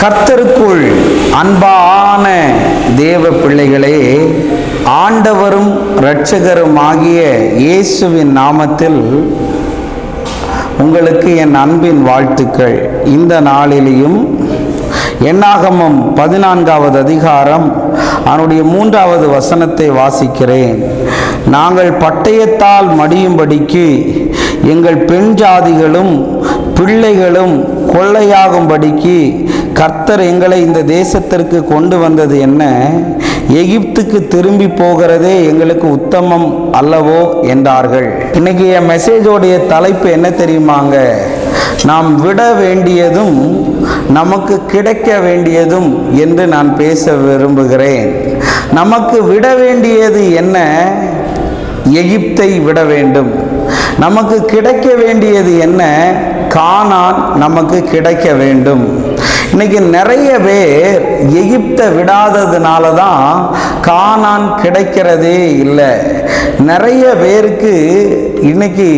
கர்த்தருக்குள் அன்பான தேவ பிள்ளைகளே ஆண்டவரும் இரட்சகரும் ஆகிய இயேசுவின் நாமத்தில் உங்களுக்கு என் அன்பின் வாழ்த்துக்கள். இந்த நாளிலேயும் எண்ணாகமம் பதினான்காவது அதிகாரம் அவனுடைய மூன்றாவது வசனத்தை வாசிக்கிறேன். நாங்கள் பட்டயத்தால் மடியும்படிக்கு எங்கள் பெண் ஜாதிகளும் பிள்ளைகளும் கொள்ளையாகும்படிக்கு கர்த்தர் எங்களை இந்த தேசத்திற்கு கொண்டு வந்தது என்ன? எகிப்துக்கு திரும்பி போகிறதே எங்களுக்கு உத்தமம் அல்லவோ என்றார்கள். இன்னைக்கு என் மெசேஜோடைய தலைப்பு என்ன தெரியுமாங்க? நாம் விட வேண்டியதும் நமக்கு கிடைக்க வேண்டியதும் என்று நான் பேச விரும்புகிறேன். நமக்கு விட வேண்டியது என்ன? எகிப்தை விட வேண்டும். நமக்கு கிடைக்க வேண்டியது என்ன? கானான் நமக்கு கிடைக்க வேண்டும். இன்னைக்கு நிறைய பேர் எகிப்தை விடாததுனால தான் கானான் கிடைக்கிறதே இல்லை. நிறைய பேருக்கு இன்னைக்கு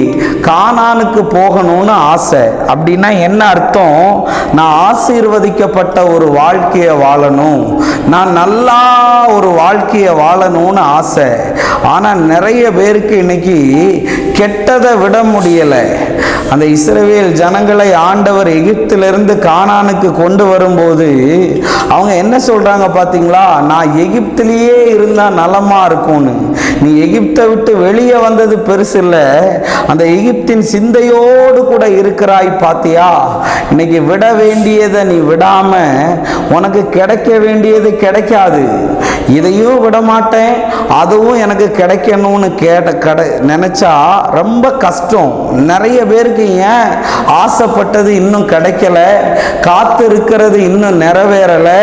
கானானுக்கு போகணும்னு ஆசை. அப்படின்னா என்ன அர்த்தம்? நான் ஆசீர்வதிக்கப்பட்ட ஒரு வாழ்க்கையை வாழணும். நான் நல்லா ஒரு வாழ்க்கையை வாழணும்னு ஆசை. ஆனால் நிறைய பேருக்கு இன்னைக்கு கெட்டதை விட முடியலை. அந்த இஸ்ரவேல் ஜனங்களை ஆண்டவர் எகிப்திலிருந்து கானானுக்கு கொண்டு வரும்போது அவங்க என்ன சொல்றாங்க பார்த்தீங்களா நான் எகிப்திலேயே இருந்தால் நலமா இருக்கும்னு. நீ எகிப்தை விட்டு வெளியே வந்தது பெருசு இல்லை. அந்த எகிப்தின் சிந்தையோடு கூட இருக்கிறாய் பாத்தியா? இன்னைக்கு விட வேண்டியதை நீ விடாம உனக்கு கிடைக்க வேண்டியது கிடைக்காது. இதையும் விட மாட்டேன் அதுவும் எனக்கு கிடைக்கணும்னு கேட்ட கடை நினச்சா ரொம்ப கஷ்டம். நிறைய பேருக்கு ஏன் ஆசைப்பட்டது இன்னும் கிடைக்கல? காத்து இருக்கிறது இன்னும் நிறைவேறலை.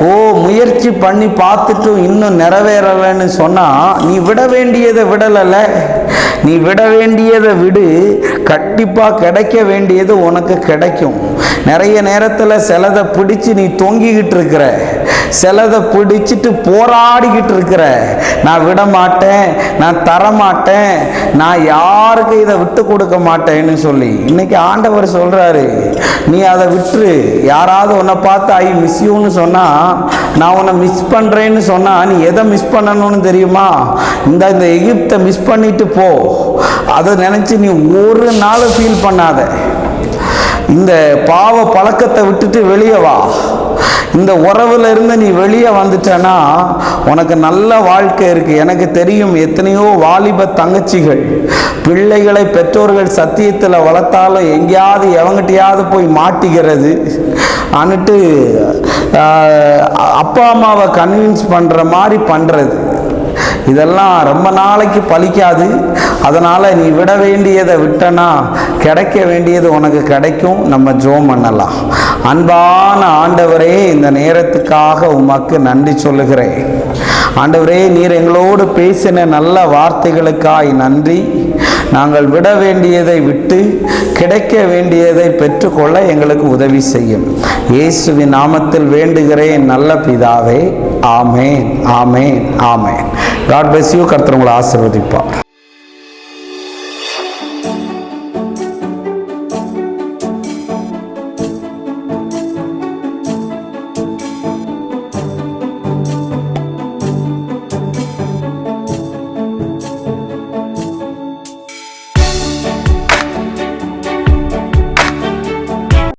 ஓ முயற்சி பண்ணி பார்த்துட்டும் இன்னும் நிறைவேறலைன்னு சொன்னால் நீ விட வேண்டியதை விடலைல்ல நீ விட வேண்டியதை விடு. கண்டிப்பாக கிடைக்க வேண்டியது உனக்கு கிடைக்கும். நிறைய நேரத்தில் சிலதை பிடிச்சு நீ தொங்கிக்கிட்டு இருக்கிற. சிலதை பிடிச்சிட்டு போராடிக்கிட்டு இருக்கிற. நான் விட மாட்டேன் நான் தர மாட்டேன் நான் யாருக்கு இதை விட்டு கொடுக்க மாட்டேன்னு சொல்லி. இன்னைக்கு ஆண்டவர் சொல்றாரு நீ அதை விட்டுரு. யாராவது உன்னை பார்த்து ஐ மிஸ் யூன்னு சொன்னால் நான் உன்னை மிஸ் பண்ணுறேன்னு சொன்னால் நீ எதை மிஸ் பண்ணணும்னு தெரியுமா? இந்த இந்த எகிப்தை மிஸ் பண்ணிட்டு போ. அதை நினச்சி நீ ஒரு நாள் ஃபீல் பண்ணாத. இந்த பாவ பழக்கத்தை விட்டுட்டு வெளியே வா. இந்த உறவுல இருந்து நீ வெளியே வந்துட்டனா உனக்கு நல்ல வாழ்க்கை இருக்கு. எனக்கு தெரியும் எத்தனையோ வாலிப தங்கச்சிகள் பிள்ளைகளை பெற்றோர்கள் சத்தியத்தில் வளர்த்தாலும் எங்கேயாவது எவங்கிட்டையாவது போய் மாட்டிக்கிறது. அன்னுட்டு அப்பா அம்மாவை கன்வின்ஸ் பண்ணுற மாதிரி பண்ணுறது இதெல்லாம் ரொம்ப நாளைக்கு பலிக்காது அதனால் நீ விட வேண்டியதை விட்டனா கிடைக்க வேண்டியது உனக்கு கிடைக்கும். நம்ம ஜோம் பண்ணலாம். அன்பான ஆண்டவரே இந்த நேரத்துக்காக உமக்கு நன்றி சொல்லுகிறேன். ஆண்டவரே நீர் எங்களோடு பேசின நல்ல வார்த்தைகளுக்காய் நன்றி. நாங்கள் விட வேண்டியதை விட்டு கிடைக்க வேண்டியதை பெற்றுக்கொள்ள எங்களுக்கு உதவி செய்யும். இயேசுவின் நாமத்தில் வேண்டுகிறேன் நல்ல பிதாவே. ஆமேன் ஆமேன் ஆமேன். காட் பிளஸ் யூ கர்த்தர் உங்களை ஆசீர்வதிப்பார்.